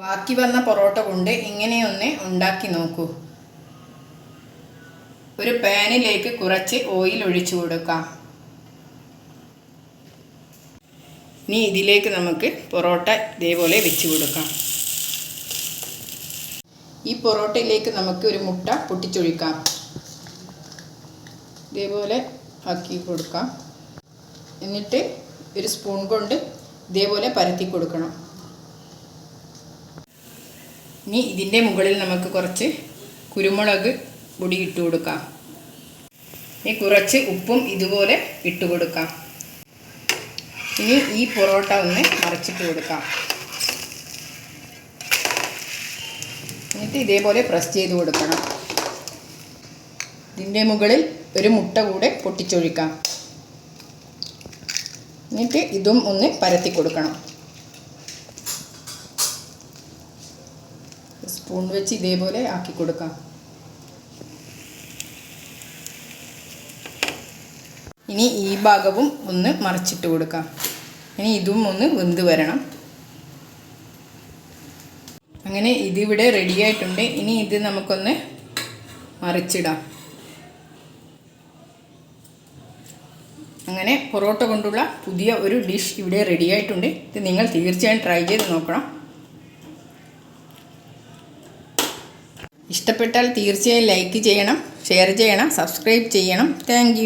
ബാക്കി വന്ന പൊറോട്ട കൊണ്ട് ഇങ്ങനെയൊന്ന് ഉണ്ടാക്കി നോക്കൂ. ഒരു പാനിലേക്ക് കുറച്ച് ഓയിൽ ഒഴിച്ചു കൊടുക്കാം. ഇനി ഇതിലേക്ക് നമുക്ക് പൊറോട്ട ഇതേപോലെ വെച്ച് കൊടുക്കാം. ഈ പൊറോട്ടയിലേക്ക് നമുക്ക് ഒരു മുട്ട പൊട്ടിച്ചൊഴിക്കാം. ഇതേപോലെ ആക്കി കൊടുക്കാം. എന്നിട്ട് ഒരു സ്പൂൺ കൊണ്ട് ഇതേപോലെ പരത്തി കൊടുക്കണം. ഇനി ഇതിന്റെ മുകളിൽ നമുക്ക് കുറച്ച് കുരുമുളക് പൊടി ഇട്ട് കൊടുക്കാം. ഇനി കുറച്ച് ഉപ്പും ഇതുപോലെ ഇട്ട് കൊടുക്കാം. ഇനി ഈ പൊറോട്ട ഒന്ന് മറിച്ചിട്ട് കൊടുക്കാം. എന്നിട്ട് ഇതേപോലെ പ്രസ് ചെയ്ത് കൊടുക്കണം. ഇതിന്റെ മുകളിൽ ഒരു മുട്ട കൂടെ പൊട്ടിച്ചൊഴിക്കാം. എന്നിട്ട് ഇതും ഒന്ന് പരത്തി കൊടുക്കണം. സ്പൂൺ വെച്ച് ഇതേപോലെ ആക്കി കൊടുക്കാം. ഇനി ഈ ഭാഗവും ഒന്ന് മറിച്ചിട്ട് കൊടുക്കാം. ഇനി ഇതും ഒന്ന് വെന്ത് വരണം. അങ്ങനെ ഇതിവിടെ റെഡി ആയിട്ടുണ്ട്. ഇനി ഇത് നമുക്കൊന്ന് മറിച്ചിടാം. അങ്ങനെ പൊറോട്ട കൊണ്ടുള്ള പുതിയ ഒരു ഡിഷ് ഇവിടെ റെഡിയായിട്ടുണ്ട് ഇത് നിങ്ങൾ തീർച്ചയായും ട്രൈ ചെയ്ത് നോക്കണം. ഇഷ്ടപ്പെട്ടാൽ തീർച്ചയായും ലൈക്ക് ചെയ്യണം ഷെയർ ചെയ്യണം സബ്സ്ക്രൈബ് ചെയ്യണം. താങ്ക്